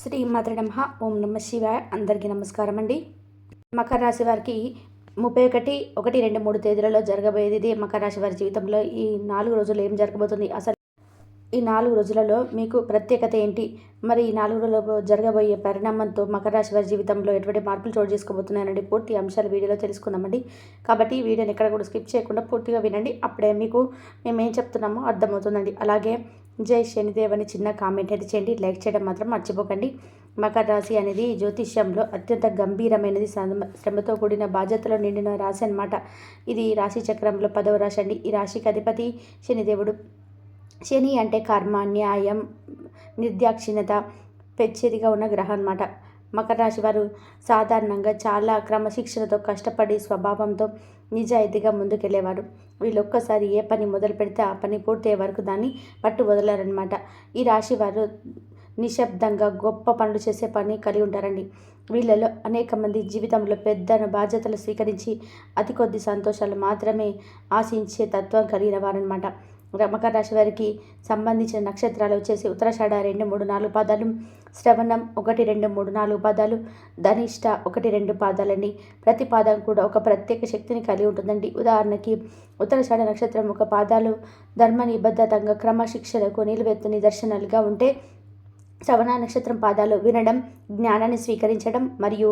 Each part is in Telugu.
శ్రీ నమః. ఓం నమ శివాయ. అందరికీ నమస్కారం అండి. మకర రాశి వారికి ముప్పై ఒకటి ఒకటి రెండు మూడు తేదీలలో జరగబోయేది ఇది మకర రాశి వారి జీవితంలో. ఈ నాలుగు రోజులు ఏం జరగబోతుంది? అసలు ఈ నాలుగు రోజులలో మీకు ప్రత్యేకత ఏంటి? మరి ఈ నాలుగు రోజులలో జరగబోయే పరిణామంతో మకర రాశి వారి జీవితంలో ఎటువంటి మార్పులు చోటు చేసుకోబోతున్నాయనండి పూర్తి అంశాలు వీడియోలో తెలుసుకుందామండి. కాబట్టి వీడియోని ఎక్కడ కూడా స్కిప్ చేయకుండా పూర్తిగా వినండి. అప్పుడే మీకు మేము ఏం చెప్తున్నామో అర్థమవుతుందండి. అలాగే జై శనిదేవ్ అని చిన్న కామెంట్ అయితే చేయండి. లైక్ చేయడం మాత్రం మర్చిపోకండి. మకర రాశి అనేది జ్యోతిష్యంలో అత్యంత గంభీరమైనది. శ్రమ- శ్రమతో కూడిన బాధ్యతలో నిండిన రాశి అన్నమాట. ఇది రాశి చక్రంలో పదవ రాశి అండి. ఈ రాశికి అధిపతి శనిదేవుడు. శని అంటే కర్మ న్యాయం నిర్దాక్షిణ్యత పెచ్చేదిగా ఉన్న గ్రహం అన్నమాట. మకర రాశి వారు సాధారణంగా చాలా క్రమశిక్షణతో కష్టపడి స్వభావంతో నిజాయితీగా ముందుకెళ్ళేవారు వీళ్ళు ఒక్కసారి ఏ పని మొదలు పెడితే ఆ పని పూర్తయ్యే వరకు దాన్ని పట్టు వదలరనమాట ఈ రాశి వారు నిశ్శబ్దంగా గొప్ప పనులు చేసే పని కలిగి ఉంటారండి. వీళ్ళలో అనేక మంది జీవితంలో పెద్ద బాధ్యతలు స్వీకరించి అతి కొద్ది సంతోషాలు మాత్రమే ఆశించే తత్వం కలిగిన వారనమాట మకర రాశి వారికి సంబంధించిన నక్షత్రాలు వచ్చేసి ఉత్తరాషాఢ రెండు మూడు నాలుగు పాదాలు శ్రవణం ఒకటి రెండు మూడు నాలుగు పాదాలు ధనిష్ట ఒకటి రెండు పాదాలండి. ప్రతి పాదం కూడా ఒక ప్రత్యేక శక్తిని కలిగి ఉంటుందండి. ఉదాహరణకి ఉత్తరాషాఢ నక్షత్రం ఒక పాదాలు ధర్మ నిబద్ధతంగా క్రమశిక్షణకు నిలువెత్తు నిదర్శనాలుగా ఉంటే శ్రవణ నక్షత్రం పాదాలు వినడం జ్ఞానాన్ని స్వీకరించడం మరియు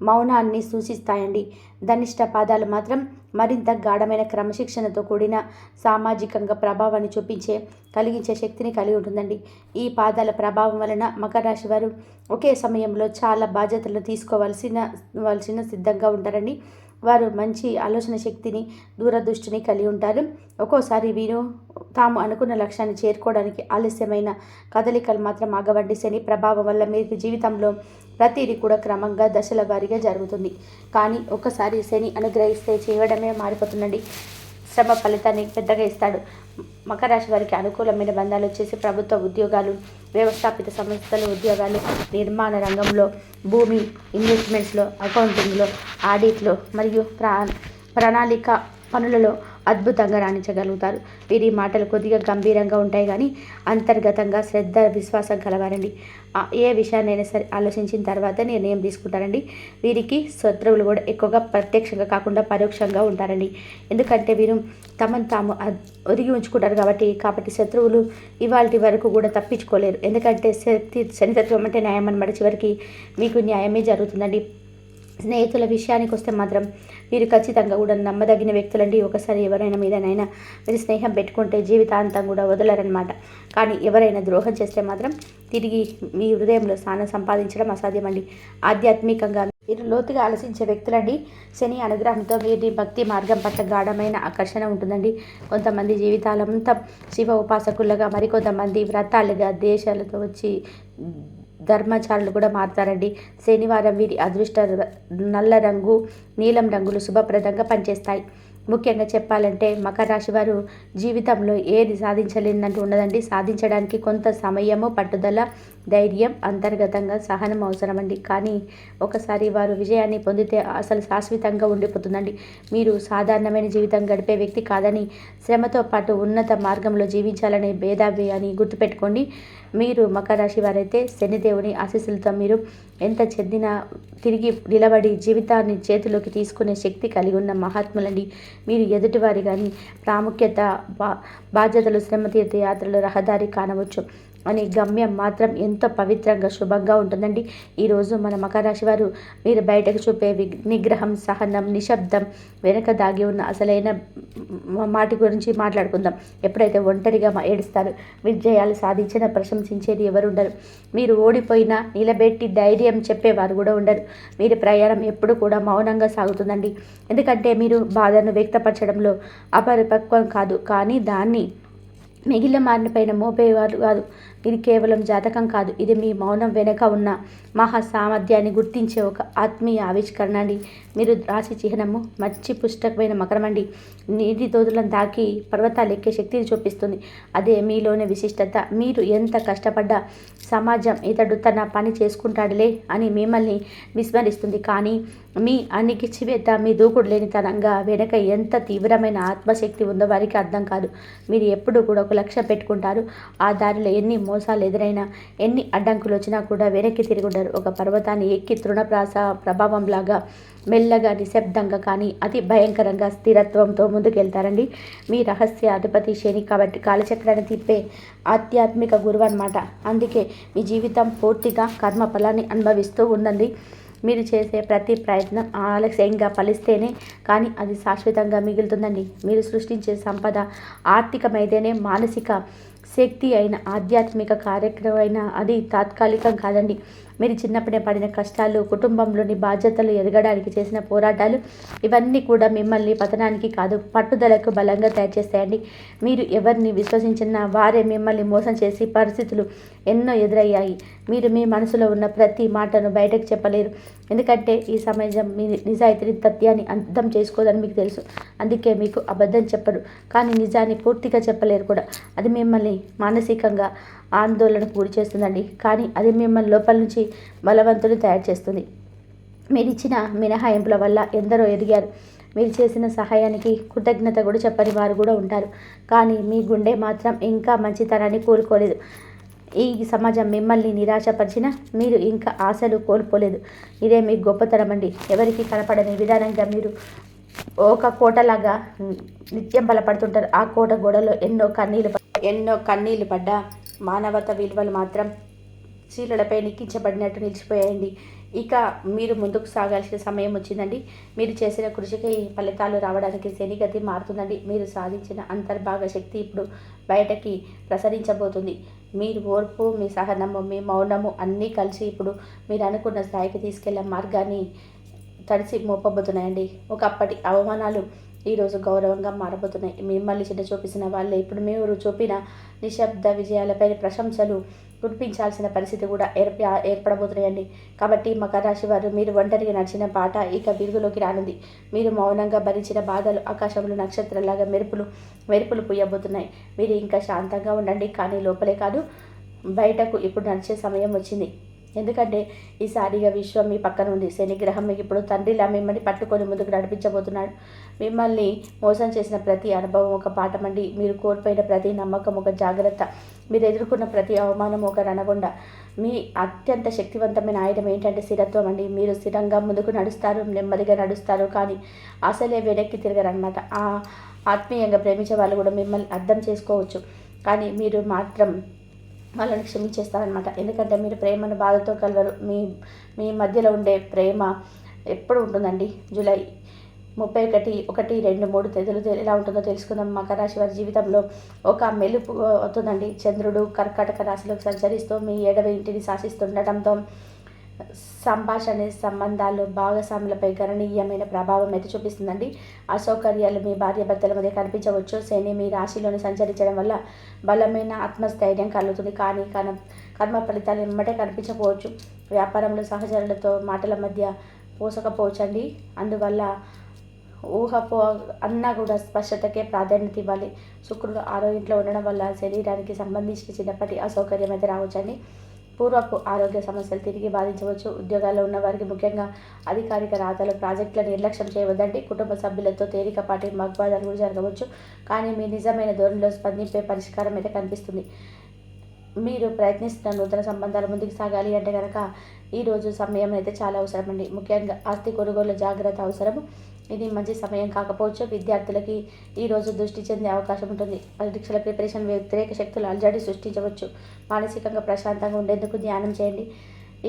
మౌనాన్ని సూచిస్తాయండి. ధనిష్ట పాదాలు మాత్రం మరింత గాఢమైన క్రమశిక్షణతో కూడిన సామాజికంగా ప్రభావాన్ని చూపించే కలిగించే శక్తిని కలిగి ఉంటుందండి. ఈ పాదాల ప్రభావం వలన మకర రాశి వారు ఒకే సమయంలో చాలా బాధ్యతలు తీసుకోవాల్సిన వలసిన సిద్ధంగా ఉంటారండి. వారు మంచి ఆలోచన శక్తిని దూరదృష్టిని కలిగి ఉంటారు. ఒక్కోసారి వీరు తాము అనుకున్న లక్ష్యాన్ని చేరుకోవడానికి ఆలస్యమైన కదలికలు మాత్రం ఆగవండి. శని ప్రభావం వల్ల మీకు జీవితంలో ప్రతిదీ కూడా క్రమంగా దశల వారీగా జరుగుతుంది. కానీ ఒక్కసారి శని అనుగ్రహిస్తే చేయడమే మారిపోతుందండి. శ్రమ ఫలితాన్ని పెద్దగా ఇస్తాడు. మకర రాశి వారికి అనుకూలమైన బంధాలు వచ్చేసి ప్రభుత్వ ఉద్యోగాలు వ్యవస్థాపిత సంస్థల ఉద్యోగాలు నిర్మాణ రంగంలో భూమి ఇన్వెస్ట్మెంట్స్లో అకౌంటింగ్లో ఆడిట్లో మరియు ప్రా ప్రణాళిక పనులలో అద్భుతంగా రాణించగలుగుతారు. వీరి మాటలు కొద్దిగా గంభీరంగా ఉంటాయి కానీ అంతర్గతంగా శ్రద్ధ విశ్వాసం కలవారండి. ఏ విషయాన్నైనా సరే ఆలోచించిన తర్వాత నిర్ణయం తీసుకుంటారండి. వీరికి శత్రువులు కూడా ఎక్కువగా ప్రత్యక్షంగా కాకుండా పరోక్షంగా ఉంటారండి. ఎందుకంటే వీరు తమను తాము ఒదిగి ఉంచుకుంటారు కాబట్టి కాబట్టి శత్రువులు ఇవాళ వరకు కూడా తప్పించుకోలేరు. ఎందుకంటే శక్తి శనితత్వం అంటే న్యాయం అనమాట చివరికి మీకు న్యాయమే జరుగుతుందండి. స్నేహితుల విషయానికి వస్తే మాత్రం మీరు ఖచ్చితంగా కూడా నమ్మదగిన వ్యక్తులండి. ఒకసారి ఎవరైనా మీదనైనా మీరు స్నేహం పెట్టుకుంటే జీవితాంతం కూడా వదలరనమాట కానీ ఎవరైనా ద్రోహం చేస్తే మాత్రం తిరిగి మీ హృదయంలో స్థానం సంపాదించడం అసాధ్యమండి. ఆధ్యాత్మికంగా మీరు లోతుగా ఆలోచించే వ్యక్తులండి. శని అనుగ్రహంతో వీరి భక్తి మార్గం పట్ల గాఢమైన ఆకర్షణ ఉంటుందండి. కొంతమంది జీవితాలంతా శివ ఉపాసకులుగా మరికొంతమంది వ్రతాలుగా దేశాలతో వచ్చి ధర్మచారులు కూడా మారుతారండి. శనివారం వీరి అదృష్ట నల్ల రంగు నీలం రంగులు శుభప్రదంగా పనిచేస్తాయి. ముఖ్యంగా చెప్పాలంటే మకర రాశి వారు జీవితంలో ఏది సాధించలేనంటూ ఉండదండి సాధించడానికి కొంత సమయము పట్టుదల ధైర్యం అంతర్గతంగా సహనం అవసరమండి. కానీ ఒకసారి వారు విజయాన్ని పొందితే అసలు శాశ్వతంగా ఉండిపోతుందండి. మీరు సాధారణమైన జీవితం గడిపే వ్యక్తి కాదని శ్రమతో పాటు ఉన్నత మార్గంలో జీవించాలనే భేదాభి అని గుర్తుపెట్టుకోండి. మీరు మకర రాశి వారైతే శనిదేవుని ఆశీస్సులతో మీరు ఎంత చెందినా తిరిగి నిలబడి జీవితాన్ని చేతిలోకి తీసుకునే శక్తి కలిగి ఉన్న మహాత్ములండి. మీరు ఎదుటివారి కానీ ప్రాముఖ్యత బా బాధ్యతలు శ్రమ తీర్థయాత్రలు రహదారి కానవచ్చు. అనే గమ్యం మాత్రం ఎంతో పవిత్రంగా శుభంగా ఉంటుందండి. ఈరోజు మన మకర రాశి వారు మీరు బయటకు చూపే నిగ్రహం సహనం నిశ్శబ్దం వెనక దాగి ఉన్న అసలైన మాటి గురించి మాట్లాడుకుందాం. ఎప్పుడైతే ఒంటరిగా ఏడుస్తారు విజయాలు సాధించిన ప్రశంసించేది ఎవరు ఉండరు. మీరు ఓడిపోయినా నిలబెట్టి ధైర్యం చెప్పేవారు కూడా ఉండరు. మీరు ప్రయాణం ఎప్పుడు కూడా మౌనంగా సాగుతుందండి. ఎందుకంటే మీరు బాధను వ్యక్తపరచడంలో అపరిపక్వం కాదు. కానీ దాన్ని మిగిలిన మారిన పైన మోపేవారు కాదు. ఇది కేవలం జాతకం కాదు ఇది మీ మౌనం వెనుక ఉన్న మహా సామర్థ్యాన్ని గుర్తించే ఒక ఆత్మీయ ఆవిష్కరణ అండి. మీరు రాశి చిహ్నము మంచి పుష్టకమైన మకరం అండి. నీటి తోదులను తాకి పర్వతాలు ఎక్కే శక్తిని చూపిస్తుంది. అదే మీలోని విశిష్టత మీరు ఎంత కష్టపడ్డా సమాజం ఇతడు తన పని చేసుకుంటాడులే అని మిమ్మల్ని విస్మరిస్తుంది. కానీ మీ అణిగిచివేత మీ దూకుడు లేనితనంగా వెనక ఎంత తీవ్రమైన ఆత్మశక్తి ఉందో వారికి అర్థం కాదు. మీరు ఎప్పుడు కూడా ఒక లక్ష్యం పెట్టుకుంటారు. ఆ దారిలో ఎన్ని మోసాలు ఎదురైనా ఎన్ని అడ్డంకులు వచ్చినా కూడా వెనక్కి తిరిగి ఒక పర్వతాన్ని ఎక్కి తృణప్రాస ప్రభావంలాగా మెల్లగా నిశ్శబ్దంగా కానీ అతి భయంకరంగా స్థిరత్వంతో ముందుకెళ్తారండి. మీ రహస్య అధిపతి శని కాబట్టి కాలచక్రాన్ని తిప్పే ఆధ్యాత్మిక గురువు అనమాట అందుకే మీ జీవితం పూర్తిగా కర్మ ఫలాన్ని అనుభవిస్తూ ఉందండి మీరు చేసే ప్రతి ప్రయత్నం ఆలస్యంగా ఫలిస్తేనే కానీ అది శాశ్వతంగా మిగులుతుందండి. మీరు సృష్టించే సంపద ఆర్థికమైతేనే మానసిక శక్తి అయిన ఆధ్యాత్మిక కార్యక్రమం అయినా అది తాత్కాలికం కాదండి. మీరు చిన్నప్పుడే పడిన కష్టాలు కుటుంబంలోని బాధ్యతలు ఎదగడానికి చేసిన పోరాటాలు ఇవన్నీ కూడా మిమ్మల్ని పతనానికి కాదు పట్టుదలకు బలంగా తయారు చేస్తాయండి మీరు ఎవరిని విశ్వసించిన వారే మిమ్మల్ని మోసం చేసి పరిస్థితులు ఎన్నో ఎదురయ్యాయి. మీరు మీ మనసులో ఉన్న ప్రతి మాటను బయటకు చెప్పలేరు. ఎందుకంటే ఈ సమాజం మీ నిజాయితీ తత్యాన్ని అర్థం చేసుకోదని మీకు తెలుసు. అందుకే మీకు అబద్ధం చెప్పరు. కానీ నిజాన్ని పూర్తిగా చెప్పలేరు కూడా. అది మిమ్మల్ని మానసికంగా ఆందోళనకు గురి చేస్తుందండి. కానీ అది మిమ్మల్ని లోపల నుంచి బలవంతుని తయారు చేస్తుంది. మీరు ఇచ్చిన మినహాయింపుల వల్ల ఎందరో ఎదిగారు. మీరు చేసిన సహాయానికి కృతజ్ఞత కూడా చెప్పని వారు కూడా ఉంటారు. కానీ మీ గుండె మాత్రం ఇంకా మంచితనాన్ని కోరుకోలేదు ఈ సమాజం మిమ్మల్ని నిరాశపరిచిన మీరు ఇంకా ఆశలు కోల్పోలేదు. ఇదే మీ గొప్పతనం అండి. ఎవరికి కనపడని విధానంగా మీరు ఒక కోటలాగా నిత్యం బలపడుతుంటారు. ఆ కోట గోడలో ఎన్నో కన్నీళ్ళు ఎన్నో కన్నీళ్ళు పడ్డా మానవత విలువలు మాత్రం శీలలపై నిక్కించబడినట్టు నిలిచిపోయాయండి. ఇక మీరు ముందుకు సాగాల్సిన సమయం వచ్చిందండి. మీరు చేసిన కృషికి ఫలితాలు రావడానికి శనిగతి మారుతుందండి. మీరు సాధించిన అంతర్భాగ శక్తి ఇప్పుడు బయటకి ప్రసరించబోతుంది. మీరు ఓర్పు మీ సహనము మీ మౌనము అన్నీ కలిసి ఇప్పుడు మీరు అనుకున్న స్థాయికి తీసుకెళ్ళే మార్గాన్ని తడిసి మోపబోతున్నాయండి. ఒకప్పటి అవమానాలు ఈరోజు గౌరవంగా మారబోతున్నాయి. మిమ్మల్ని చిన్న చూపించిన వాళ్ళే. ఇప్పుడు మీరు చూపిన నిశ్శబ్ద విజయాలపై ప్రశంసలు కురిపించాల్సిన పరిస్థితి కూడా ఏర్ప ఏర్పడబోతున్నాయండి. కాబట్టి మకర రాశి వారు మీరు ఒంటరిగా నడిచిన పాట ఇక విరుగులోకి రానుంది. మీరు మౌనంగా భరించిన బాధలు ఆకాశంలో నక్షత్రంలాగా మెరుపులు మెరుపులు పుయ్యబోతున్నాయి మీరు ఇంకా శాంతంగా ఉండండి కానీ లోపలే కాదు బయటకు ఇప్పుడు నడిచే సమయం వచ్చింది. ఎందుకంటే ఈసారిగా విశ్వం మీ పక్కన ఉంది. శనిగ్రహం మీకు ఇప్పుడు తండ్రిలా మిమ్మల్ని పట్టుకొని ముందుకు నడిపించబోతున్నాడు. మిమ్మల్ని మోసం చేసిన ప్రతి అనుభవం ఒక పాఠం అండి మీరు కోల్పోయిన ప్రతి నమ్మకం ఒక జాగ్రత్త. మీరు ఎదుర్కొన్న ప్రతి అవమానం ఒక రణగొండ. మీ అత్యంత శక్తివంతమైన ఆయుధం ఏంటంటే స్థిరత్వం అండి. మీరు స్థిరంగా ముందుకు నడుస్తారు నెమ్మదిగా నడుస్తారు కానీ అసలే వెనక్కి తిరగరనమాట ఆ ఆత్మీయంగా ప్రేమించే వాళ్ళు కూడా మిమ్మల్ని అర్థం చేసుకోవచ్చు. కానీ మీరు మాత్రం వాళ్ళని క్షమించేస్తారనమాట ఎందుకంటే మీరు ప్రేమను బాధతో కలవరు. మీ మీ మధ్యలో ఉండే ప్రేమ ఎప్పుడు ఉంటుందండి? జూలై ముప్పై ఒకటి ఒకటి రెండు మూడు తేదీలు ఎలా ఉంటుందో తెలుసుకుందాం. మకర రాశి వారి జీవితంలో ఒక మెలుపు అవుతుందండి చంద్రుడు కర్కాటక రాశిలోకి సంచరిస్తూ మీ ఏడవ ఇంటిని శాసిస్తుండటంతో సంభాషణ సంబంధాలు భాగస్వాములపై గణనీయమైన ప్రభావం అయితే చూపిస్తుందండి. అసౌకర్యాలు మీ భార్య భర్తల మధ్య కనిపించవచ్చు. శని మీ రాశిలోని సంచరించడం వల్ల బలమైన ఆత్మస్థైర్యం కలుగుతుంది. కానీ కన కర్మ ఫలితాలు ఎమ్మటే కనిపించకపోవచ్చు. వ్యాపారంలో సహచరులతో మాటల మధ్య పోసకపోవచ్చండి. అందువల్ల ఊహపో అన్నా కూడా స్పష్టతకే ప్రాధాన్యత ఇవ్వాలి. శుక్రుడు ఆరో ఇంట్లో ఉండడం వల్ల శరీరానికి సంబంధించిన చిన్నప్పటి అసౌకర్యం అయితే రావచ్చండి. పూర్వపు ఆరోగ్య సమస్యలు తిరిగి బాధించవచ్చు. ఉద్యోగాల్లో ఉన్న వారికి ముఖ్యంగా అధికారిక రాతలు ప్రాజెక్టులను నిర్లక్ష్యం చేయవద్దండి కుటుంబ సభ్యులతో తేలికపాటి మగ్బాదాలు కూడా జరగవచ్చు. కానీ మీ నిజమైన ధోరణిలో స్పందింపే పరిష్కారం అయితే కనిపిస్తుంది. మీరు ప్రయత్నిస్తున్న నూతన సంబంధాలు ముందుకు సాగాలి అంటే కనుక ఈరోజు సమయం అయితే చాలా అవసరమండి. ముఖ్యంగా ఆస్తి కొనుగోలు జాగ్రత్త అవసరం ఇది మంచి సమయం కాకపోవచ్చు. విద్యార్థులకి ఈరోజు దృష్టి చెందే అవకాశం ఉంటుంది. పరీక్షల ప్రిపరేషన్ వ్యతిరేక శక్తులు అల్జడి సృష్టించవచ్చు. మానసికంగా ప్రశాంతంగా ఉండేందుకు ధ్యానం చేయండి.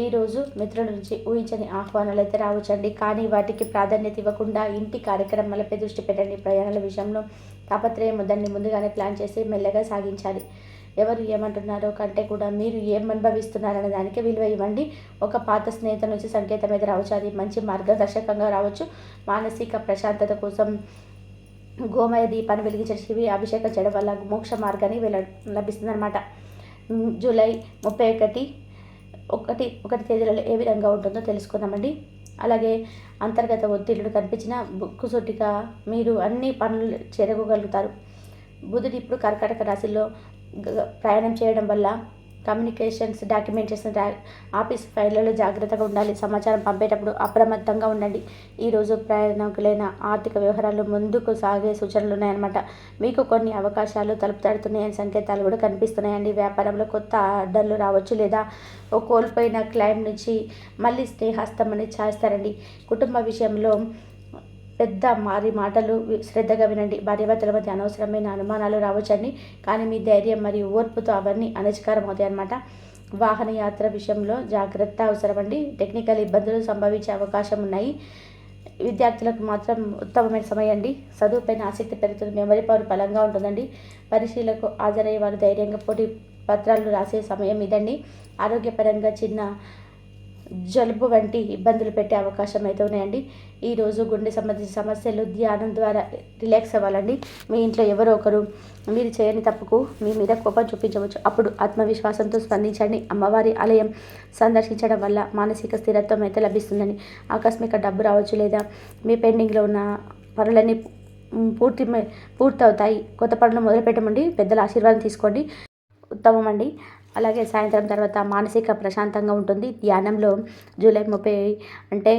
ఈరోజు మిత్రుల నుంచి ఊహించని ఆహ్వానాలు అయితే రావచ్చండి. కానీ వాటికి ప్రాధాన్యత ఇవ్వకుండా ఇంటి కార్యక్రమాలపై దృష్టి పెట్టండి. ప్రయాణాల విషయంలో తాపత్రయం దాన్ని ముందుగానే ప్లాన్ చేసి మెల్లగా సాగించాలి. ఎవరు ఏమంటున్నారో కంటే కూడా మీరు ఏం అనుభవిస్తున్నారనే దానికి విలువ ఇవ్వండి. ఒక పాత స్నేహితుల నుంచి సంకేతం అయితే రావచ్చు. అది మంచి మార్గదర్శకంగా రావచ్చు. మానసిక ప్రశాంతత కోసం గోమయ దీపాన్ని వెలిగించే శివి అభిషేకం చేయడం వల్ల మోక్ష మార్గాన్ని వెళ్ళ లభిస్తుంది అనమాట జూలై ముప్పై ఒకటి ఒకటి ఒకటి తేదీలలో ఏ విధంగా ఉంటుందో తెలుసుకుందామండి. అలాగే అంతర్గత ఒత్తిళ్ళు కనిపించిన బుక్కు సొట్టిగా మీరు అన్ని పనులు చేరగలుగుతారు బుధుడు ఇప్పుడు కర్కాటక రాశిలో గ- ప్రయాణం చేయడం వల్ల కమ్యూనికేషన్స్ డాక్యుమెంటేషన్ ఆఫీస్ ఫైళ్ళలో జాగ్రత్తగా ఉండాలి సమాచారం పంపేటప్పుడు అప్రమత్తంగా ఉండండి. ఈరోజు ప్రయాణికులైన ఆర్థిక వ్యవహారాలు ముందుకు సాగే సూచనలు ఉన్నాయన్నమాట. మీకు కొన్ని అవకాశాలు తలుపుతాడుతున్నాయని సంకేతాలు కూడా కనిపిస్తున్నాయండి. వ్యాపారంలో కొత్త ఆర్డర్లు రావచ్చు లేదా ఓ కోల్పోయిన క్లైమ్ నుంచి మళ్ళీ స్నేహస్తం అనేది చేస్తారండి. కుటుంబ విషయంలో పెద్ద మారి మాటలు వి- శ్రద్ధగా వినండి. భార్యాభర్తల మధ్య అనవసరమైన అనుమానాలు రావచ్చండి. కానీ మీ ధైర్యం మరియు ఓర్పుతో అవన్నీ అనధికారం అవుతాయి అన్నమాట. వాహన యాత్ర విషయంలో జాగ్రత్త అవసరమండి. టెక్నికల్ ఇబ్బందులు సంభవించే అవకాశం ఉన్నాయి. విద్యార్థులకు మాత్రం ఉత్తమమైన సమయం అండి. చదువుపైన ఆసక్తి పెరుగుతుంది. మెమరీ పవర్ బలంగా ఉంటుందండి. పరిశీలకు హాజరయ్యే వారు ధైర్యంగా పోటీ పత్రాలు రాసే సమయం ఇదండి. ఆరోగ్యపరంగా చిన్న జలుబు వంటి ఇబ్బందులు పెట్టే అవకాశం అయితే ఉన్నాయండి. ఈరోజు గుండె సంబంధించిన సమస్యలు ధ్యానం ద్వారా రిలాక్స్ అవ్వాలండి. మీ ఇంట్లో ఎవరో ఒకరు మీరు చేయని తప్పుకు మీ మీద కోపం చూపించవచ్చు. అప్పుడు ఆత్మవిశ్వాసంతో స్పందించండి. అమ్మవారి ఆలయం సందర్శించడం వల్ల మానసిక స్థిరత్వం అయితే లభిస్తుందని ఆకస్మిక డబ్బు రావచ్చు లేదా మీ పెండింగ్లో ఉన్న పనులన్నీ పూర్తి పూర్తవుతాయి. కొత్త పనులు మొదలుపెట్టమండి. పెద్దల ఆశీర్వాదం తీసుకోండి. ఉత్తమం అండి అలాగే సాయంత్రం తర్వాత మానసిక ప్రశాంతంగా ఉంటుంది. ధ్యానంలో జూలై ముప్పై అంటే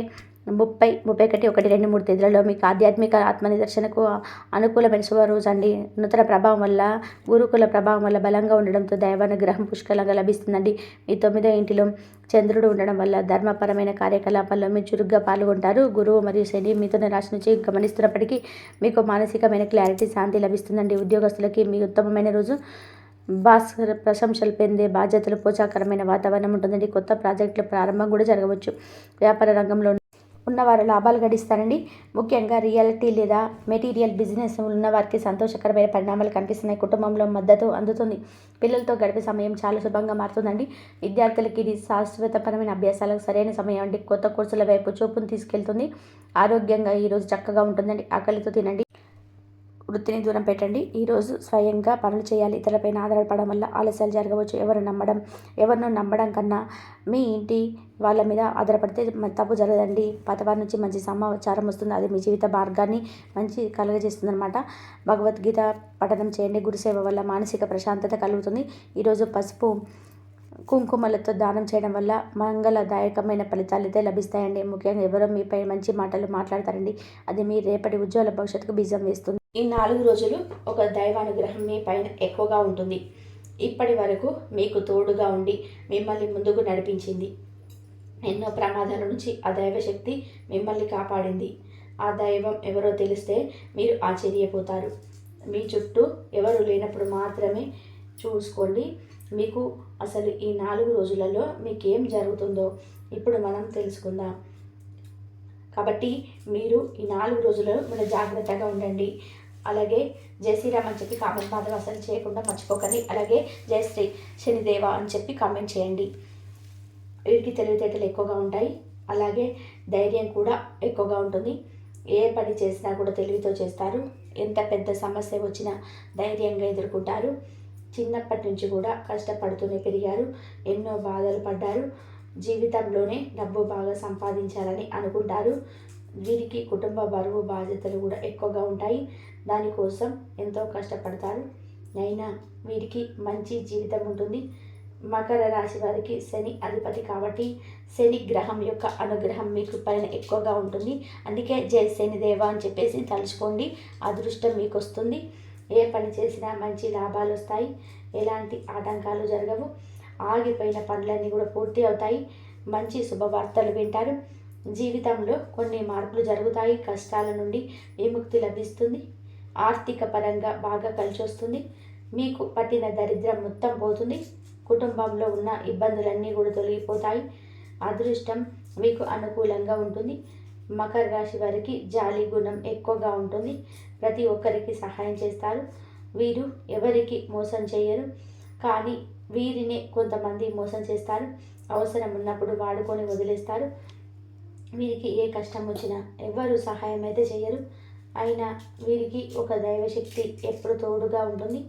ముప్పై ముప్పై ఒకటి ఒకటి రెండు మూడు తేదీలలో మీకు ఆధ్యాత్మిక ఆత్మనిదర్శనకు అనుకూలమైన శుభరోజు అండి నూతన ప్రభావం వల్ల గురుకుల ప్రభావం వల్ల బలంగా ఉండడంతో దైవానుగ్రహం పుష్కలంగా లభిస్తుందండి. మీ తొమ్మిదో ఇంటిలో చంద్రుడు ఉండడం వల్ల ధర్మపరమైన కార్యకలాపాల్లో మీరు చురుగ్గా పాల్గొంటారు. గురువు మరియు శని మిథున రాశి నుంచి గమనిస్తున్నప్పటికీ మీకు మానసికమైన క్లారిటీ శాంతి లభిస్తుందండి. ఉద్యోగస్తులకి మీ ఉత్తమమైన రోజు భాస్కర్ ప్రశంసలు పొందే బాధ్యతలు పోషాకరమైన వాతావరణం ఉంటుందండి. కొత్త ప్రాజెక్టుల ప్రారంభం కూడా జరగవచ్చు. వ్యాపార రంగంలో ఉన్నవారు లాభాలు గడిస్తారండి. ముఖ్యంగా రియాలిటీ లేదా మెటీరియల్ బిజినెస్ ఉన్నవారికి సంతోషకరమైన పరిణామాలు కనిపిస్తున్నాయి. కుటుంబంలో మద్దతు అందుతుంది. పిల్లలతో గడిపే సమయం చాలా శుభంగా మారుతుందండి. విద్యార్థులకి ఇది శాశ్వతపరమైన అభ్యాసాలకు సరైన సమయం అండి. కొత్త కోర్సుల వైపు చూపును తీసుకెళ్తుంది. ఆరోగ్యంగా ఈరోజు చక్కగా ఉంటుందండి. ఆకలితో తినండి. వృత్తిని దూరం పెట్టండి. ఈరోజు స్వయంగా పనులు చేయాలి. ఇతరులపైన ఆధారపడడం వల్ల ఆలస్యాలు జరగవచ్చు. ఎవరు నమ్మడం ఎవరినో నమ్మడం కన్నా మీ ఇంటి వాళ్ళ మీద ఆధారపడితే తప్పు జరగదండి. పతవారి నుంచి మంచి సమాచారం వస్తుంది. అది మీ జీవిత మార్గాన్ని మంచి కలుగజేస్తుంది అనమాట భగవద్గీత పఠనం చేయండి. గురుసేవ వల్ల మానసిక ప్రశాంతత కలుగుతుంది. ఈరోజు పసుపు కుంకుమలతో దానం చేయడం వల్ల మంగళదాయకమైన ఫలితాలు అయితే లభిస్తాయండి. ముఖ్యంగా ఎవరో మీపై మంచి మాటలు మాట్లాడతారండి. అది మీ రేపటి ఉజ్వల భవిష్యత్తుకు బీజం వేస్తుంది. ఈ నాలుగు రోజులు ఒక దైవానుగ్రహం మీ పైన ఎక్కువగా ఉంటుంది. ఇప్పటి వరకు మీకు తోడుగా ఉండి మిమ్మల్ని ముందుకు నడిపించింది. ఎన్నో ప్రమాదాల నుంచి ఆ దైవశక్తి మిమ్మల్ని కాపాడింది. ఆ దైవం ఎవరో తెలిస్తే మీరు ఆశ్చర్యపోతారు. మీ చుట్టూ ఎవరు లేనప్పుడు మాత్రమే చూసుకోండి. మీకు అసలు ఈ నాలుగు రోజులలో మీకేం జరుగుతుందో ఇప్పుడు మనం తెలుసుకుందాం. కాబట్టి మీరు ఈ నాలుగు రోజులలో మన జాగ్రత్తగా ఉండండి. అలాగే జై శ్రీరామ్ అని చెప్పి కామెంట్ మాత్రం అసలు చేయకుండా మర్చిపోకండి. అలాగే జై శ్రీ శనిదేవ అని చెప్పి కామెంట్ చేయండి. వీరికి తెలివితేటలు ఎక్కువగా ఉంటాయి. అలాగే ధైర్యం కూడా ఎక్కువగా ఉంటుంది. ఏ పని చేసినా కూడా తెలివితో చేస్తారు. ఎంత పెద్ద సమస్య వచ్చినా ధైర్యంగా ఎదుర్కొంటారు. చిన్నప్పటి నుంచి కూడా కష్టపడుతూనే పెరిగారు. ఎన్నో బాధలు పడ్డారు. జీవితంలోనే డబ్బు బాగా సంపాదించాలని అనుకుంటారు. వీరికి కుటుంబ బరువు బాధ్యతలు కూడా ఎక్కువగా ఉంటాయి. దానికోసం ఎంతో కష్టపడతారు. అయినా వీరికి మంచి జీవితం ఉంటుంది. మకర రాశి వారికి శని అధిపతి కాబట్టి శని గ్రహం యొక్క అనుగ్రహం మీకు పైన ఎక్కువగా ఉంటుంది. అందుకే జై శనిదేవ అని చెప్పేసి తలుచుకోండి. అదృష్టం మీకు వస్తుంది ఏ పని చేసినా మంచి లాభాలు వస్తాయి. ఎలాంటి ఆటంకాలు జరగవు. ఆగిపోయిన పనులన్నీ కూడా పూర్తి అవుతాయి. మంచి శుభవార్తలు వింటారు. జీవితంలో కొన్ని మార్పులు జరుగుతాయి. కష్టాల నుండి విముక్తి లభిస్తుంది. ఆర్థిక పరంగా బాగా కలిసి వస్తుంది మీకు పట్టిన దరిద్రం మొత్తం పోతుంది. కుటుంబంలో ఉన్న ఇబ్బందులన్నీ కూడా తొలగిపోతాయి. అదృష్టం మీకు అనుకూలంగా ఉంటుంది. మకర రాశి వారికి జాలి గుణం ఎక్కువగా ఉంటుంది. ప్రతి ఒక్కరికి సహాయం చేస్తారు. వీరు ఎవరికి మోసం చేయరు. కానీ వీరిని కొంతమంది మోసం చేస్తారు. అవసరం ఉన్నప్పుడు వాడుకొని వదిలేస్తారు. వీరికి ఏ కష్టం వచ్చినా ఎవరు సహాయం అయితే చేయరు. అయినా వీరికి ఒక దైవశక్తి ఎప్పుడు తోడుగా ఉంటుంది.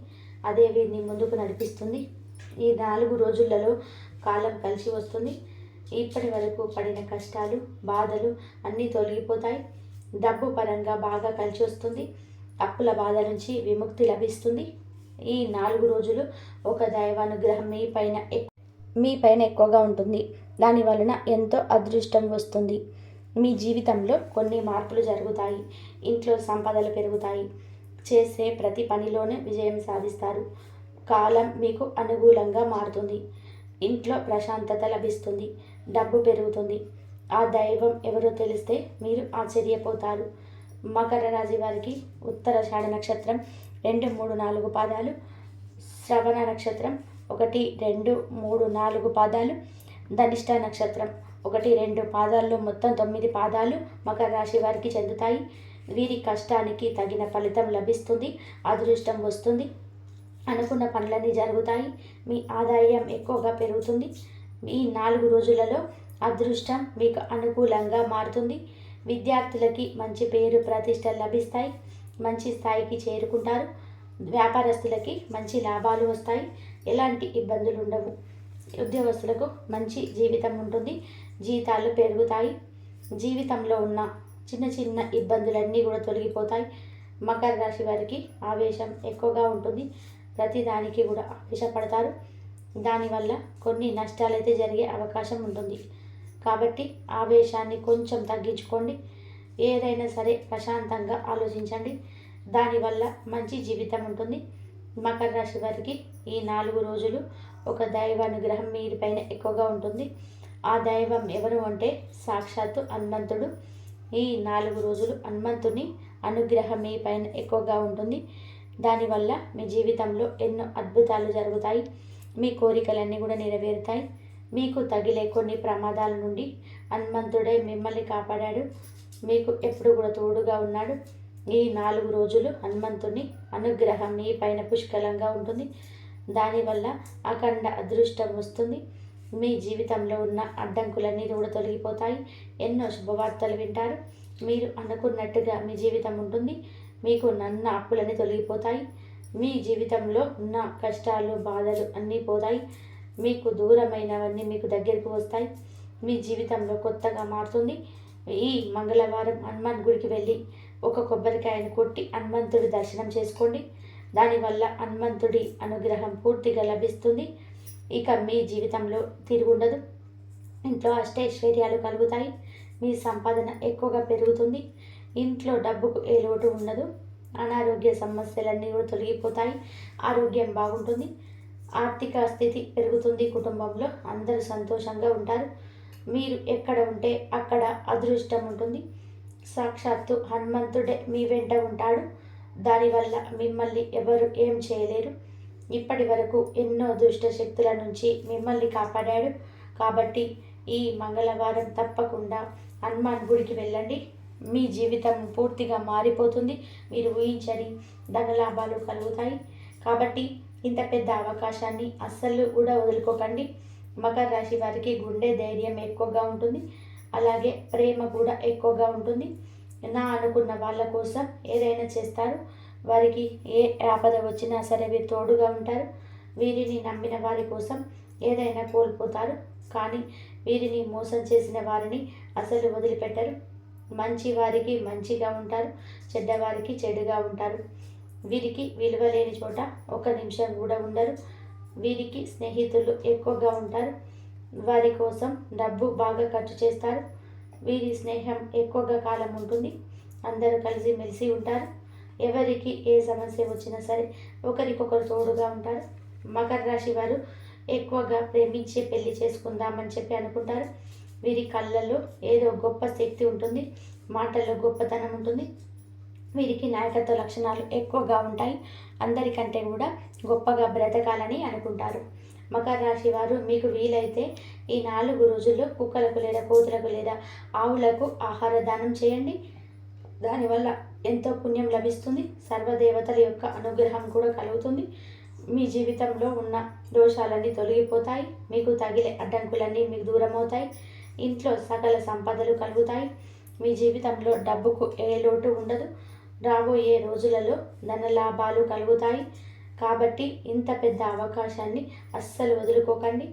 అదే వీరిని ముందుకు నడిపిస్తుంది. ఈ నాలుగు రోజులలో కాలం కలిసి వస్తుంది. ఇప్పటి వరకు పడిన కష్టాలు బాధలు అన్నీ తొలగిపోతాయి. డబ్బు పరంగా బాగా కలిసి వస్తుంది. అప్పుల బాధ నుంచి విముక్తి లభిస్తుంది. ఈ నాలుగు రోజులు ఒక దైవానుగ్రహం మీ పైన మీ పైన ఎక్కువగా ఉంటుంది. దాని వలన ఎంతో అదృష్టం వస్తుంది. మీ జీవితంలో కొన్ని మార్పులు జరుగుతాయి. ఇంట్లో సంపదలు పెరుగుతాయి. చేసే ప్రతి పనిలోనే విజయం సాధిస్తారు. కాలం మీకు అనుకూలంగా మారుతుంది. ఇంట్లో ప్రశాంతత లభిస్తుంది. డబ్బు పెరుగుతుంది. ఆ దైవం ఎవరో తెలిస్తే మీరు ఆశ్చర్యపోతారు. మకర రాశి వారికి ఉత్తర ఉత్తరాషాఢ నక్షత్రం రెండు మూడు నాలుగు పాదాలు శ్రవణ నక్షత్రం ఒకటి రెండు మూడు నాలుగు పాదాలు ధనిష్ట నక్షత్రం ఒకటి రెండు పాదాల్లో మొత్తం తొమ్మిది పాదాలు మకర రాశి వారికి చెందుతాయి. వీరి కష్టానికి తగిన ఫలితం లభిస్తుంది అదృష్టం వస్తుంది అనుకున్న పనులన్నీ జరుగుతాయి. మీ ఆదాయం ఎక్కువగా పెరుగుతుంది. ఈ నాలుగు రోజులలో అదృష్టం మీకు అనుకూలంగా మారుతుంది. విద్యార్థులకి మంచి పేరు ప్రతిష్టలు లభిస్తాయి. మంచి స్థాయికి చేరుకుంటారు. వ్యాపారస్తులకి మంచి లాభాలు వస్తాయి. ఎలాంటి ఇబ్బందులు ఉండవు. ఉద్యోగస్తులకు మంచి జీవితం ఉంటుంది. జీతాలు పెరుగుతాయి. జీవితంలో ఉన్న చిన్న చిన్న ఇబ్బందులన్నీ కూడా తొలగిపోతాయి. మకర రాశి వారికి ఆవేశం ఎక్కువగా ఉంటుంది. ప్రతిదానికి కూడా ఆవేశపడతారు. దానివల్ల కొన్ని నష్టాలైతే జరిగే అవకాశం ఉంటుంది. కాబట్టి ఆవేశాన్ని కొంచెం తగ్గించుకోండి. ఏదైనా సరే ప్రశాంతంగా ఆలోచించండి. దానివల్ల మంచి జీవితం ఉంటుంది. మకర రాశి వారికి ఈ నాలుగు రోజులు ఒక దైవ అనుగ్రహం మీరిపైన ఎక్కువగా ఉంటుంది. ఆ దైవం ఎవరు అంటే సాక్షాత్తు హనుమంతుడు. ఈ నాలుగు రోజులు హనుమంతుని అనుగ్రహం మీ పైన ఎక్కువగా ఉంటుంది. దానివల్ల మీ జీవితంలో ఎన్నో అద్భుతాలు జరుగుతాయి. మీ కోరికలన్నీ కూడా నెరవేరుతాయి. మీకు తగిలే కొన్ని ప్రమాదాల నుండి హనుమంతుడే మిమ్మల్ని కాపాడాడు. మీకు ఎప్పుడు కూడా తోడుగా ఉన్నాడు. ఈ నాలుగు రోజులు హనుమంతుని అనుగ్రహం మీ పైన పుష్కలంగా ఉంటుంది. దానివల్ల అఖండ అదృష్టం వస్తుంది. మీ జీవితంలో ఉన్న అడ్డంకులన్నీ కూడా తొలగిపోతాయి. ఎన్నో శుభవార్తలు వింటారు. మీరు అనుకున్నట్టుగా మీ జీవితం ఉంటుంది. మీకు నన్న అప్పులన్నీ తొలగిపోతాయి. మీ జీవితంలో ఉన్న కష్టాలు బాధలు అన్నీ పోతాయి. మీకు దూరమైనవన్నీ మీకు దగ్గరకు వస్తాయి. మీ జీవితంలో కొత్తగా మారుతుంది. ఈ మంగళవారం హనుమాన్ గుడికి వెళ్ళి ఒక కొబ్బరికాయను కొట్టి హనుమంతుడి దర్శనం చేసుకోండి. దానివల్ల హనుమంతుడి అనుగ్రహం పూర్తిగా లభిస్తుంది. ఇక మీ జీవితంలో తిరుగుండదు. ఇంట్లో అష్టైశ్వర్యాలు కలుగుతాయి. మీ సంపాదన ఎక్కువగా పెరుగుతుంది. ఇంట్లో డబ్బుకు ఏ లోటు ఉండదు. అనారోగ్య సమస్యలన్నీ కూడా తొలగిపోతాయి. ఆరోగ్యం బాగుంటుంది. ఆర్థిక స్థితి పెరుగుతుంది కుటుంబంలో. అందరూ సంతోషంగా ఉంటారు. మీరు ఎక్కడ ఉంటే అక్కడ అదృష్టం ఉంటుంది. సాక్షాత్తు హనుమంతుడే మీ వెంట ఉంటాడు. దానివల్ల మిమ్మల్ని ఎవరు ఏం చేయలేరు. ఇప్పటి వరకు ఎన్నో దుష్ట శక్తుల నుంచి మిమ్మల్ని కాపాడాడు. కాబట్టి ఈ మంగళవారం తప్పకుండా హనుమాన్ గుడికి వెళ్ళండి. మీ జీవితం పూర్తిగా మారిపోతుంది. మీరు ఊహించని ధనలాభాలు కలుగుతాయి. కాబట్టి ఇంత పెద్ద అవకాశాన్ని అస్సలు కూడా వదులుకోకండి. మకర రాశి వారికి గుండె ధైర్యం ఎక్కువగా ఉంటుంది. అలాగే ప్రేమ కూడా ఎక్కువగా ఉంటుంది. నా అనుకున్న వాళ్ళ కోసం ఏదైనా చేస్తారు. వారికి ఏ ఆపద వచ్చినా సరే వీరు తోడుగా ఉంటారు. వీరిని నమ్మిన వారి కోసం ఏదైనా కోల్పోతారు. కానీ వీరిని మోసం చేసిన వారిని అసలు వదిలిపెట్టరు. మంచి వారికి మంచిగా ఉంటారు చెడ్డవారికి చెడుగా ఉంటారు. వీరికి విలువ లేని చోట ఒక నిమిషం కూడా ఉండరు. వీరికి స్నేహితులు ఎక్కువగా ఉంటారు. వారి కోసం డబ్బు బాగా ఖర్చు చేస్తారు. వీరి స్నేహం ఎక్కువగా కాలం ఉంటుంది. అందరూ కలిసి మెలిసి ఉంటారు. ఎవరికి ఏ సమస్య వచ్చినా సరే ఒకరికొకరు తోడుగా ఉంటారు. మకర రాశి వారు ఎక్కువగా ప్రేమించి పెళ్ళి చేసుకుందామని చెప్పి అనుకుంటారు. వీరి కళ్ళల్లో ఏదో గొప్ప శక్తి ఉంటుంది. మాటల్లో గొప్పతనం ఉంటుంది. వీరికి నాయకత్వ లక్షణాలు ఎక్కువగా ఉంటాయి. అందరికంటే కూడా గొప్పగా బ్రతకాలని అనుకుంటారు. మకర రాశి వారు మీకు వీలైతే ఈ నాలుగు రోజుల్లో కుక్కలకు లేదా కోతులకు లేదా ఆవులకు ఆహార దానం చేయండి. దానివల్ల ఎంతో పుణ్యం లభిస్తుంది. సర్వదేవతల యొక్క అనుగ్రహం కూడా కలుగుతుంది. మీ జీవితంలో ఉన్న దోషాలన్నీ తొలగిపోతాయి. మీకు తగిలే అడ్డంకులన్నీ మీకు దూరమవుతాయి. ఇంట్లో సకల సంపదలు కలుగుతాయి. మీ జీవితంలో డబ్బుకు ఏ లోటు ఉండదు. రాబోయే రోజులలో ధన లాభాలు కలుగుతాయి. కాబట్టి ఇంత పెద్ద అవకాశాన్ని అస్సలు వదులుకోకండి.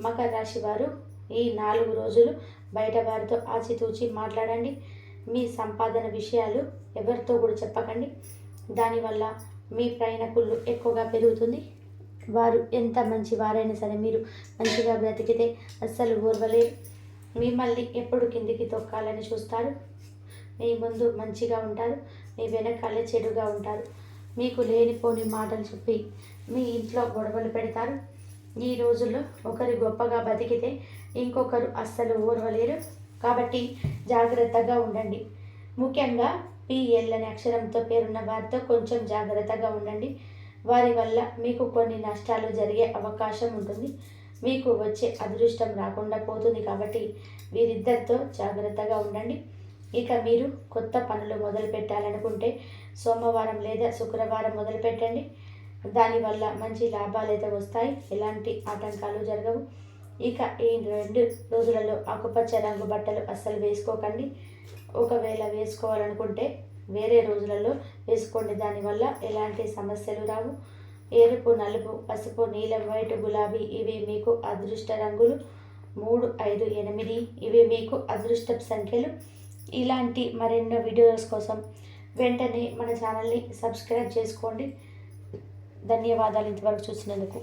మకర రాశి వారు ఈ నాలుగు రోజులు బయట వారితో ఆచితూచి మాట్లాడండి. మీ సంపాదన విషయాలు ఎవరితో కూడా చెప్పకండి. దానివల్ల మీ ప్రయాణకులు ఎక్కువగా పెరుగుతుంది. వారు ఎంత మంచి వారైనా సరే మీరు మంచిగా బ్రతికితే అస్సలు ఓర్వలేరు మిమ్మల్ని ఎప్పుడు కిందికి తొక్కాలని చూస్తారు. మీ ముందు మంచిగా ఉంటారు. మీ వెనకాలే చెడుగా ఉంటారు. మీకు లేనిపోని మాటలు చెప్పి మీ ఇంట్లో గొడవలు పెడతారు. ఈ రోజుల్లో ఒకరి గొప్పగా బతికితే ఇంకొకరు అస్సలు ఓర్వలేరు కాబట్టి జాగ్రత్తగా ఉండండి. ముఖ్యంగా పిఎల్ అనే అక్షరంతో పేరున్న వారితో కొంచెం జాగ్రత్తగా ఉండండి. వారి వల్ల మీకు కొన్ని నష్టాలు జరిగే అవకాశం ఉంటుంది. మీకు వచ్చే అదృష్టం రాకుండా పోతుంది కాబట్టి వీరిద్దరితో జాగ్రత్తగా ఉండండి. ఇక మీరు కొత్త పనులు మొదలు పెట్టాలనుకుంటే సోమవారం లేదా శుక్రవారం మొదలు పెట్టండి దానివల్ల మంచి లాభాలు అయితే వస్తాయి. ఎలాంటి ఆటంకాలు జరగవు. ఇక ఈ రెండు రోజులలో ఆకుపచ్చ రంగు బట్టలు అస్సలు వేసుకోకండి. ఒకవేళ వేసుకోవాలనుకుంటే వేరే రోజులలో వేసుకోండి. దానివల్ల ఎలాంటి సమస్యలు రావు. ఎరుపు నలుపు పసుపు నీలం వైట్ గులాబీ ఇవి మీకు అదృష్ట రంగులు. మూడు ఐదు ఎనిమిది ఇవి మీకు అదృష్ట సంఖ్యలు. ఇలాంటి మరెన్నో వీడియోస్ కోసం వెంటనే మన ఛానల్ని సబ్స్క్రైబ్ చేసుకోండి. ధన్యవాదాలు ఇంతవరకు చూసినందుకు.